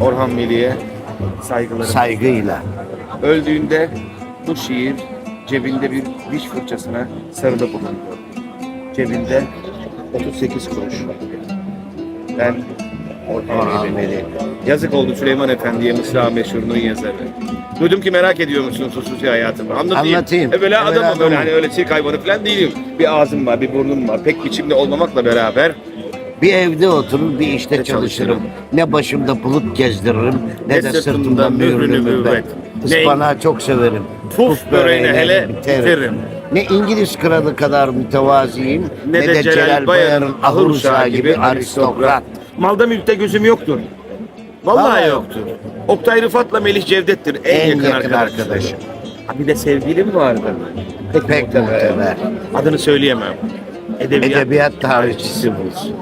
Orhan Veli'ye saygılarım. Saygıyla. Öldüğünde bu şiir cebinde bir diş fırçasına sarılı bulundu. Cebinde 38 kuruş. Ben Orhan Veli. Yazık oldu Süleyman Efendi'ye Mısra meşhurunun yazarı. Duydum ki merak ediyor musunuz hususi hayatımı? Anlatayım. Anlatayım. E böyle Evet, adamım böyle hani öyle sirk hayvanı falan değilim. Bir ağzım var, bir burnum var. Pek biçimde olmamakla beraber Bir evde oturur, bir işte Ne çalışırım. Ne başımda bulut gezdiririm, ne, Ne de sırtımda mübbet. Ne- Ispanağı çok severim. Puf böreğine hele biterim. Ne İngiliz kralı kadar mütevaziyim, ne, de Celal Bayar'ın ahır uşağı gibi aristokrat. Malda mülkte gözüm yoktur. Vallahi Vallahi yoktur. Oktay Rıfat'la Melih Cevdet'tir en, En yakın, yakın arkadaşım. arkadaşım. Bir de sevgilim vardı. Pek, Pek muhteber. Adını söyleyemem edebiyat, edebiyat tarihçisi bulsun.